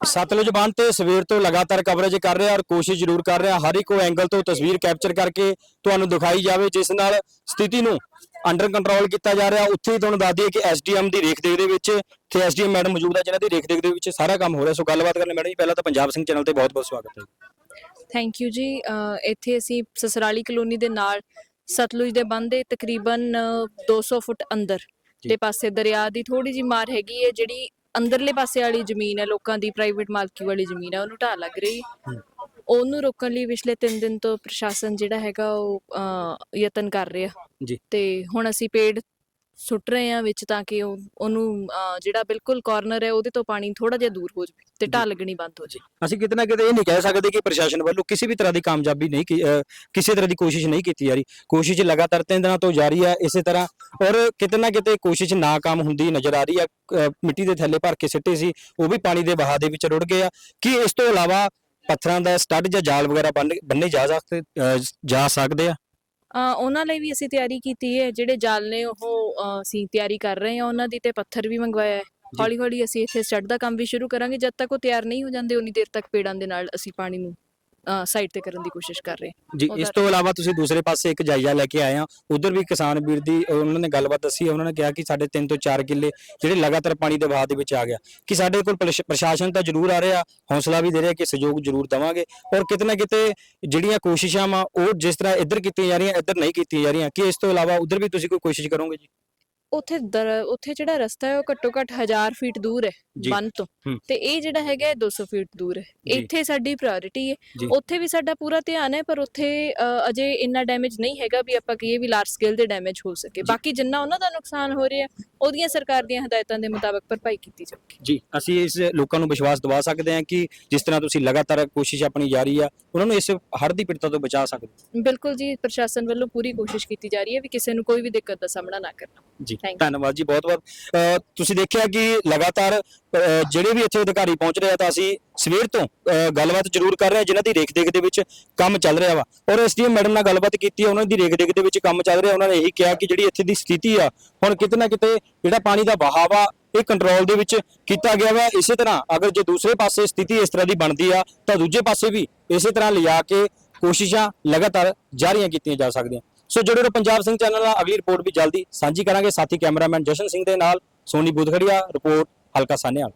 ਸਤਲੁਜ ਬੰਨ ਤੇ ਸਵੇਰ ਤੋਂ ਲਗਾਤਾਰ ਕਵਰੇਜ ਕਰ ਰਿਹਾ ਔਰ ਕੋਸ਼ਿਸ਼ ਜ਼ਰੂਰ ਕਰ ਰਿਹਾ ਹਰ ਇੱਕ ਐਂਗਲ ਤੋਂ ਤਸਵੀਰ ਕੈਪਚਰ ਕਰਕੇ ਤੁਹਾਨੂੰ ਦਿਖਾਈ ਜਾਵੇ ਜਿਸ ਨਾਲ ਸਥਿਤੀ ਨੂੰ ਅੰਡਰ ਕੰਟਰੋਲ ਕੀਤਾ ਜਾ ਰਿਹਾ। ਉੱਥੇ ਹੀ ਤੁਹਾਨੂੰ ਦੱਸ ਦਈਏ ਕਿ ਐਸਡੀਐਮ ਦੀ ਰੇਖ ਦੇਖ ਦੇ ਵਿੱਚ ਤੇ ਐਸਡੀਐਮ ਮੈਡਮ ਮੌਜੂਦ ਹੈ ਜਿਨ੍ਹਾਂ ਦੀ ਰੇਖ ਦੇਖ ਦੇ ਵਿੱਚ ਸਾਰਾ ਕੰਮ ਹੋ ਰਿਹਾ। ਸੋ ਗੱਲਬਾਤ ਕਰਨ ਮੈਡਮ ਜੀ ਪਹਿਲਾਂ ਤਾਂ ਪੰਜਾਬ ਸਿੰਘ ਚੈਨਲ ਤੇ ਬਹੁਤ ਬਹੁਤ ਸਵਾਗਤ ਹੈ ਥੈਂਕ ਯੂ ਜੀ। ਇੱਥੇ ਅਸੀਂ ਸਸਰਾਲੀ ਕਲੋਨੀ ਦੇ ਨਾਲ ਸਤਲੁਜ ਦੇ ਬੰਦ ਦੇ ਤਕਰੀਬਨ ਅ, 200 ਫੁੱਟ ਅੰਦਰ। ਦੇ ਪਾਸੇ ਦਰਿਆ ਦੀ ਥੋੜੀ ਜੀ ਮਾਰ ਹੈਗੀ ਹੈ ਜਿਹੜੀ ਅੰਦਰਲੇ ਪਾਸੇ ਵਾਲੀ ਜ਼ਮੀਨ ਹੈ ਲੋਕਾਂ ਦੀ ਪ੍ਰਾਈਵੇਟ ਮਾਲਕੀ ਵਾਲੀ ਜ਼ਮੀਨ ਹੈ ਉਹਨੂੰ ਢਾਹ ਲੱਗ ਰਹੀ। ਹੈ। ਉਹਨੂੰ ਰੋਕਣ ਲਈ ਪਿਛਲੇ 3 ਦਿਨ ਤੋਂ ਪ੍ਰਸ਼ਾਸਨ ਜਿਹੜਾ ਹੈਗਾ ਉਹ ਯਤਨ ਕਰ ਰਿਹਾ। ਜੀ। ਤੇ ਹੁਣ ਅਸੀਂ ਪੇੜ ਸੁੱਟ ਰਹੇ ਹਾਂ ਵਿੱਚ ਤਾਂ ਕਿ ਉਹ ਉਹਨੂੰ ਅ, ਜਿਹੜਾ ਬਿਲਕੁਲ ਕਾਰਨਰ ਹੈ ਉਹਦੇ ਤੋਂ ਪਾਣੀ ਥੋੜਾ ਜਿਹਾ ਦੂਰ ਹੋ ਜਾਵੇ ਤੇ ਢਾਹ ਲੱਗਣੀ ਬੰਦ ਹੋ ਜਾਵੇ ਅਸੀਂ ਕਿਤੇ ਨਾ ਕਿਤੇ ਇਹ ਨਹੀਂ ਕਹਿ ਸਕਦੇ ਕਿ ਪ੍ਰਸ਼ਾਸਨ ਵੱਲੋਂ ਕਿਸੇ ਵੀ ਤਰ੍ਹਾਂ ਦੀ ਕਾਮਯਾਬੀ ਨਹੀਂ ਕੀ- ਅਹ ਕਿਸੇ ਤਰ੍ਹਾਂ ਦੀ ਕੋਸ਼ਿਸ਼ ਨਹੀਂ ਕੀਤੀ ਜਾ ਰਹੀ। ਕੋਸ਼ਿਸ਼ ਲਗਾਤਾਰ ਤਿੰਨ ਦਿਨਾਂ ਤੋਂ ਜਾਰੀ ਹੈ ਇਸੇ ਤਰ੍ਹਾਂ ਔਰ ਕਿਤੇ ਨਾ ਕਿਤੇ ਕੋਸ਼ਿਸ਼ ਨਾਕਾਮ ਹੁੰਦੀ ਨਜ਼ਰ ਆ ਰਹੀ ਹੈ। ਅਹ ਮਿੱਟੀ ਦੇ ਥੱਲੇ ਭਰ ਕੇ ਸਿੱਟੇ ਸੀ ਉਹ ਵੀ ਪਾਣੀ ਦੇ ਵਹਾਅ ਦੇ ਵਿੱਚ ਰੁੜ ਗਏ ਆ। ਕਿ ਇਸ ਤੋਂ ਇਲਾਵਾ ਪੱਥਰਾਂ ਦਾ ਸਟੱਡ ਜਾਂ ਜਾਲ ਵਗੈਰਾ ਬੰਨ- ਬੰਨੇ ਜਾ ਸਕਦੇ ਅਹ ਜਾ ਸਕਦੇ ਆ? ਉਹਨਾਂ ਲਈ ਵੀ ਅਸੀਂ ਤਿਆਰੀ ਕੀਤੀ ਹੈ ਜਿਹੜੇ ਜਾਲ ਨੇ ਉਹ ਅਸੀਂ ਤਿਆਰੀ ਕਰ ਰਹੇ ਹਾਂ ਉਹਨਾਂ ਦੀ ਤੇ ਪੱਥਰ ਵੀ ਮੰਗਵਾਇਆ ਹੈ। ਹੌਲੀ ਹੌਲੀ ਅਸੀਂ ਇੱਥੇ ਸਟੱਡ ਦਾ ਕੰਮ ਵੀ ਸ਼ੁਰੂ ਕਰਾਂਗੇ ਜਦ ਤੱਕ ਉਹ ਤਿਆਰ ਨਹੀਂ ਹੋ ਜਾਂਦੇ ਉਨੀ ਦੇਰ ਤੱਕ ਪੇੜਾਂ ਦੇ ਨਾਲ ਅਸੀਂ ਪਾਣੀ ਨੂੰ ਸਾਈਡ ਤੇ ਕਰਨ ਦੀ ਕੋਸ਼ਿਸ਼ ਕਰ ਰਹੇ। ਜੀ ਇਸ ਤੋਂ ਇਲਾਵਾ ਤੁਸੀਂ ਦੂਸਰੇ ਪਾਸੇ ਇੱਕ ਜਾਇਜ਼ਾ ਲੈ ਕੇ ਆਏ ਆ। ਉਧਰ ਵੀ ਕਿਸਾਨ ਵੀਰ ਦੀ ਉਹਨਾਂ ਨੇ ਗੱਲਬਾਤ ਦੱਸੀ ਉਹਨਾਂ ਨੇ ਕਿਹਾ ਕਿ ਸਾਡੇ 3 ਤੋਂ 4 ਕਿੱਲੇ ਜਿਹੜੇ ਲਗਾਤਾਰ ਪਾਣੀ ਦੇ ਵਹਾਅ ਦੇ ਵਿੱਚ ਆ ਗਿਆ। ਕਿ ਸਾਡੇ ਕੋਲ ਪ੍ਰਸ਼- ਪ੍ਰਸ਼ਾਸਨ ਤਾਂ ਜ਼ਰੂਰ ਆ ਰਿਹਾ। ਹੌਸਲਾ ਵੀ ਦੇ ਰਿਹਾ ਕਿ ਸਹਿਯੋਗ ਜ਼ਰੂਰ ਦਵਾਂਗੇ। ਔਰ ਕਿਤੇ ਨਾ ਕਿਤੇ ਜਿਹੜੀਆਂ ਕੋਸ਼ਿਸ਼ਾਂ ਵਾ ਉਹ ਜਿਸ ਤਰ੍ਹਾਂ ਇੱਧਰ ਕੀਤੀਆਂ ਜਾ ਰਹੀਆਂ ਇੱਧਰ ਨਹੀਂ ਕੀਤੀਆਂ ਜਾ ਰਹੀਆਂ। ਕਿ ਇਸ ਤੋਂ ਇਲਾਵਾ ਉਧਰ ਵੀ ਤੁਸੀਂ ਕੋਈ ਕੋਸ਼ਿਸ਼ ਕਰੋਗੇ ਜੀ? ਉੱਥੇ ਦਰ- ਉੱਥੇ ਜਿਹੜਾ ਰਸਤਾ ਹੈ ਉਹ ਘੱਟੋ ਘੱਟ 1000 ਫੀਟ ਦੂਰ ਹੈ ਜੀ। ਬੰਨ ਤੋਂ ਹੂੰ। ਤੇ ਇਹ ਜਿਹੜਾ ਹੈਗਾ ਹੈ 200 ਫੀਟ ਦੂਰ ਹੈ ਜੀ। ਇੱਥੇ ਸਾਡੀ ਪ੍ਰਾਇੋਰਟੀ ਜੀ। ਹੈ ਉੱਥੇ ਵੀ ਸਾਡਾ ਪੂਰਾ ਧਿਆਨ ਹੈ ਪਰ ਉੱਥੇ ਅ, ਅਜੇ ਇੰਨਾ ਡੈਮੇਜ ਨਹੀਂ ਹੈਗਾ ਵੀ ਆਪਾਂ ਕਹੀਏ ਵੀ ਲਾਰਜ ਸਕੇਲ ਤੇ ਡੈਮੇਜ ਹੋ ਸਕੇ ਬਾਕੀ ਜਿੰਨਾ ਉਹਨਾਂ ਦਾ ਨੁਕਸਾਨ ਹੋ ਰਿਹਾ ਉਹਦੀਆਂ ਸਰਕਾਰ ਦੀਆਂ ਹਦਾਇਤਾਂ ਦੇ ਮੁਤਾਬਕ ਭਰਪਾਈ ਕੀਤੀ ਜਾਊਗੀ ਜੀ ਅਸੀਂ ਇਸ ਲੋਕਾਂ ਨੂੰ ਵਿਸ਼ਵਾਸ ਦਿਵਾ ਸਕਦੇ ਹਾਂ ਕਿ ਜਿਸ ਤਰ੍ਹਾਂ ਤੁਸੀਂ ਲਗਾਤਾਰ ਕੋਸ਼ਿਸ਼ ਆਪਣੀ ਜਾਰੀ ਆ ਉਹਨਾਂ ਨੂੰ ਇਸ ਹੜ੍ਹ ਦੀ ਪੀੜਤਾ ਤੋਂ ਬਚਾ ਸਕਦੇ। ਬਿਲਕੁਲ ਜੀ ਪ੍ਰਸ਼ਾਸਨ ਵੱਲੋਂ ਪੂਰੀ ਕੋਸ਼ਿਸ਼ ਕੀਤੀ ਜਾ ਰਹੀ ਹੈ ਵੀ ਕਿਸੇ ਨੂੰ ਕੋਈ ਵੀ ਦਿੱਕਤ ਦਾ ਸਾਹਮਣਾ ਨਾ ਕਰਨਾ ਜੀ. ਧੰਨਵਾਦ ਜੀ ਬਹੁਤ ਬਹੁਤ ਤੁਸੀਂ ਦੇਖਿਆ ਕਿ ਲਗਾਤਾਰ ਜਿਹੜੇ ਵੀ ਇੱਥੇ ਅਧਿਕਾਰੀ ਪਹੁੰਚ ਰਹੇ ਆ, ਤਾਂ ਅਸੀਂ ਸਵੇਰ ਤੋਂ ਗੱਲਬਾਤ ਜ਼ਰੂਰ ਕਰ ਰਹੇ ਹਾਂ ਜਿਨ੍ਹਾਂ ਦੀ ਰੇਖ ਦੇਖ ਦੇ ਵਿੱਚ ਕੰਮ ਚੱਲ ਰਿਹਾ ਵਾ। ਔਰ ਐਸਡੀਐਮ ਮੈਡਮ ਨਾਲ ਗੱਲਬਾਤ ਕੀਤੀ ਹੈ ਉਹਨਾਂ ਦੀ ਰੇਖ ਦੇਖ ਦੇ ਵਿੱਚ ਕੰਮ ਚੱਲ ਰਿਹਾ, ਉਹਨਾਂ ਨੇ ਇਹੀ ਕਿਹਾ ਕਿ ਜਿਹੜੀ ਇੱਥੇ ਦੀ ਸਥਿਤੀ ਆ, ਹੁਣ ਕਿਤੇ ਨਾ ਕਿਤੇ ਜਿਹੜਾ ਪਾਣੀ ਦਾ ਵਹਾਅ ਵਾ, ਇਹ ਕੰਟਰੋਲ ਦੇ ਵਿੱਚ ਕੀਤਾ ਗਿਆ ਵਾ। ਇਸੇ ਤਰ੍ਹਾਂ ਅਗਰ ਜੇ ਦੂਸਰੇ ਪਾਸੇ ਸਥਿਤੀ ਇਸ ਤਰ੍ਹਾਂ ਦੀ ਬਣਦੀ ਆ, ਤਾਂ ਦੂਜੇ ਪਾਸੇ ਵੀ ਇਸੇ ਤਰ੍ਹਾਂ ਲਿਆ ਕੇ ਕੋਸ਼ਿਸ਼ਾਂ ਲਗਾਤਾਰ ਜਾਰੀਆਂ ਕੀਤੀਆਂ ਜਾ ਸਕਦੀਆਂ। ਸੋ ਜੁੜੇ ਰਹੋ ਪੰਜਾਬ ਸਿੰਘ ਚੈਨਲ ਨਾਲ, ਅਗਲੀ ਰਿਪੋਰਟ ਵੀ ਜਲਦੀ ਸਾਂਝੀ ਕਰਾਂਗੇ। ਸਾਥੀ ਕੈਮਰਾਮੈਨ ਜਸ਼ਨ ਸਿੰਘ ਦੇ ਨਾਲ, ਸੋਨੀ ਬੁਧਖੜੀਆ ਰਿਪੋਰਟ ਹਲਕਾ ਸਾਨੇਵਾਲ